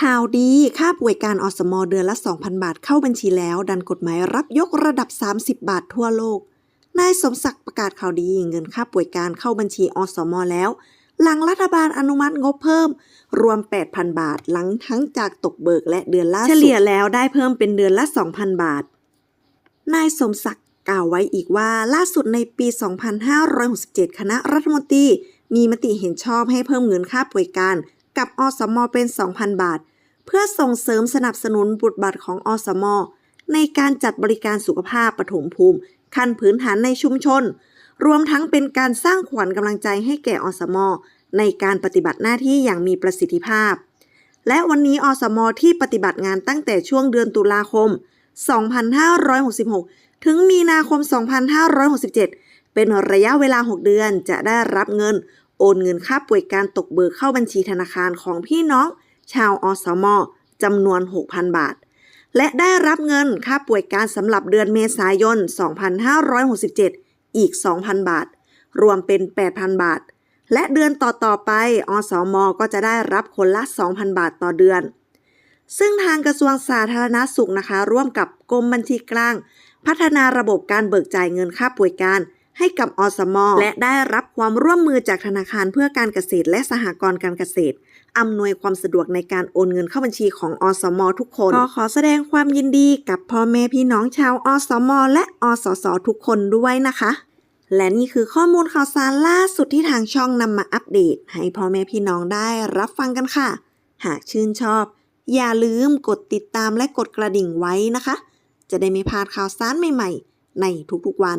ข่าวดี ค่าป่วยการอสมอเดือนละ 2,000 บาทเข้าบัญชีแล้ว ดันกฎหมายรับยกระดับ 30 บาททั่วโลก นายสมศักดิ์ประกาศข่าวดีเงินค่าป่วยการเข้าบัญชีอสมอแล้ว หลังรัฐบาลอนุมัติงบเพิ่ม รวม 8,000 บาท หลังทั้งจากตกเบิกและเดือนล่าสุด เฉลี่ยแล้วได้เพิ่มเป็นเดือนละ 2,000 บาท นายสมศักดิ์กล่าวไว้อีกว่าล่าสุดในปี 2567 คณะรัฐมนตรีมีมติเห็นชอบให้เพิ่มเงินค่าป่วยการ กับอสมเป็น 2,000 บาท เพื่อส่งเสริมสนับสนุนบทบาทของอสม ในการจัดบริการสุขภาพปฐมภูมิ ขั้นพื้นฐานในชุมชน รวมทั้งเป็นการสร้างขวัญกำลังใจให้แก่อสม ในการปฏิบัติหน้าที่อย่างมีประสิทธิภาพ และวันนี้อสม ที่ปฏิบัติงานตั้งแต่ช่วงเดือนตุลาคม 2566 ถึงมีนาคม 2567เป็นระยะเวลา 6 เดือนจะได้รับเงิน โอนเงินค่าป่วยการตกเบิกเข้าบัญชีธนาคารของพี่น้อง ชาวอสมจำนวน 6,000 บาท และได้รับเงินค่าป่วยการสำหรับเดือนเมษายน 2567 อีก 2,000 บาท รวมเป็น 8,000 บาท และเดือนต่อๆไป อสมก็จะได้รับคนละ 2,000 บาทต่อเดือน ซึ่งทางกระทรวงสาธารณสุขนะคะ ร่วมกับกรมบัญชีกลาง พัฒนาระบบการเบิกจ่ายเงินค่าป่วยการ ให้กับอสมและได้รับความร่วมมือจากธนาคารเพื่อการเกษตรและสหกรณ์การเกษตรอำนวยความสะดวกในการโอนเงินเข้าบัญชีของอสม ทุกคนขอขอแสดงความยินดีกับพ่อแม่พี่น้องชาวอสม และอสส ทุกคนด้วยนะคะ และนี่คือข้อมูลข่าวสารล่าสุดที่ทางช่องนำมาอัปเดต ให้พ่อแม่พี่น้องได้รับฟังกันค่ะ หากชื่นชอบ อย่าลืมกดติดตามและกดกระดิ่งไว้นะคะ จะได้ไม่พลาดข่าวสารใหม่ ๆ ในทุกๆวัน